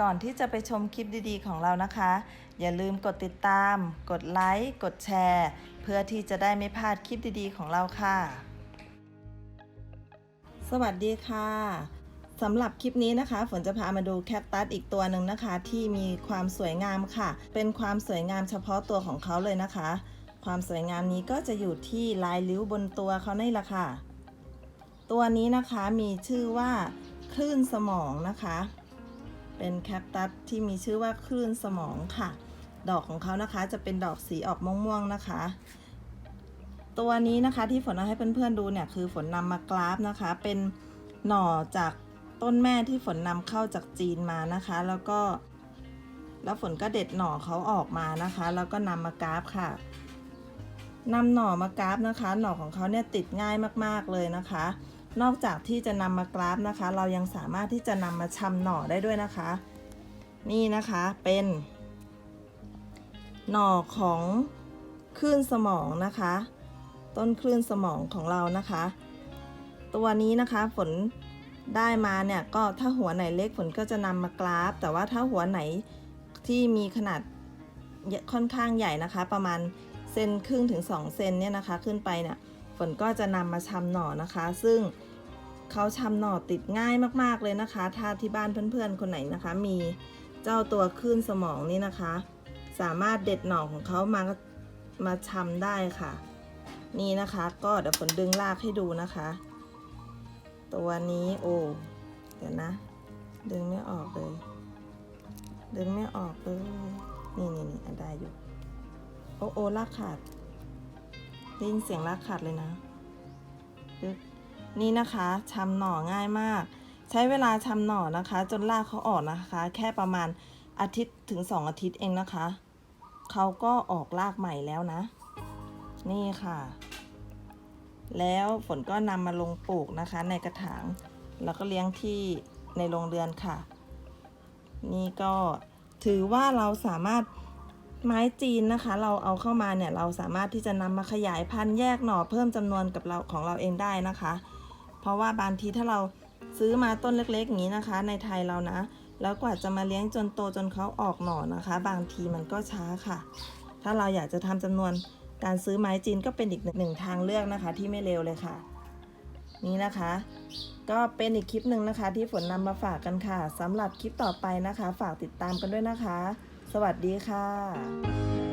ก่อนที่จะไปชมคลิปดีๆ ของเรานะคะ อย่าลืมกดติดตาม กดไลค์ กดแชร์ เพื่อที่จะได้ไม่พลาดคลิปดีๆ ของเราค่ะ สวัสดีค่ะสำหรับคลิปนี้นะคะ ฝนจะพามาดูแคคตัสอีกตัวหนึ่งนะคะ ที่มีความสวยงามค่ะ เป็นความสวยงามเฉพาะตัวของเขาเลยนะคะ ความสวยงามนี้ก็จะอยู่ที่ลายลิ้วบนตัวเขานี่แหละค่ะ ตัวนี้นะคะมีชื่อว่าคลื่นสมองนะคะ เป็นแคคตัสที่มีชื่อว่าคลื่นสมองค่ะ ดอกของเขานะคะจะเป็นดอกสีออกม่วงๆนะคะ ตัวนี้นะคะที่ฝนเอาให้เพื่อนๆดูเนี่ยคือฝนนำมากราฟนะคะ เป็นหน่อจากต้นแม่ที่ฝนนำเข้าจากจีนมานะคะ แล้วก็ แล้วฝนก็เด็ดหน่อเขาออกมานะคะ แล้วก็นำมากราฟค่ะนำหน่อมากราฟนะคะ หน่อของเขาเนี่ยติดง่ายมากๆเลยนะคะ นอกจากที่จะนำมากราฟนะคะ เรายังสามารถที่จะนำมาชำหน่อได้ด้วยนะคะ นี่นะคะเป็น หน่อของคลื่นสมองนะคะ ต้นคลื่นสมองของเรานะคะ ตัวนี้นะคะฝนได้มาเนี่ยก็ถ้าหัวไหนเล็กฝนก็จะนำมากราฟ แต่ว่าถ้าหัวไหนที่มีขนาดค่อนข้างใหญ่นะคะ ประมาณเซนครึ่งถึง2เซนเนี่ยนะคะ ขึ้นไปเนี่ย ฝนก็จะนำมาชำหน่อนะคะ ซึ่งเขาชำหน่อติดง่ายมากๆเลยนะคะ ถ้าที่บ้านเพื่อนๆ คนไหนนะคะ มีเจ้าตัวคลื่นสมองนี่นะคะ สามารถเด็ดหน่อของเขามามาชำได้ค่ะ นี่นะคะก็เดี๋ยวฝนดึงลากให้ดูนะคะ ตัวนี้โอ้เดี๋ยวนะ ดึงไม่ออกเลย ดึงไม่ออกเลย นี่นี่นี่อันได้อยู่ โอ้โอ้ลากขาด ได้ยินเสียงลากขาดเลยนะนี่นะคะชำหน่อง่ายมาก ใช้เวลาชำหน่อนะคะ จนลากเขาออกนะคะ แค่ประมาณอาทิตย์ถึงสองอาทิตย์เองนะคะเขาก็ออกลากใหม่แล้วนะ นี่ค่ะ แล้วฝนก็นำมาลงปลูกนะคะ ในกระถางแล้วก็เลี้ยงที่ในโรงเรือนค่ะ นี่ก็ถือว่าเราสามารถ ไม้จีนนะคะ เราเอาเข้ามาเนี่ยเราสามารถที่จะนำมาขยายพันธุ์แยกหน่อเพิ่มจำนวนกับเราของเราเองได้นะคะ เพราะว่าบางทีถ้าเราซื้อมาต้นเล็กๆอย่างนี้นะคะ ในไทยเรานะ แล้วกว่าจะมาเลี้ยงจนโตจนเขาออกหน่อนะคะ บางทีมันก็ช้าค่ะ ถ้าเราอยากจะทำจำนวนการซื้อไม้จีนก็เป็นอีกหนึ่งทางเลือกนะคะ ที่ไม่เร็วเลยค่ะ นี่นะคะ ก็เป็นอีกคลิปหนึ่งนะคะ ที่ฝนนำมาฝากกันค่ะสำหรับคลิปต่อไปนะคะ ฝากติดตามกันด้วยนะคะ สวัสดีค่ะ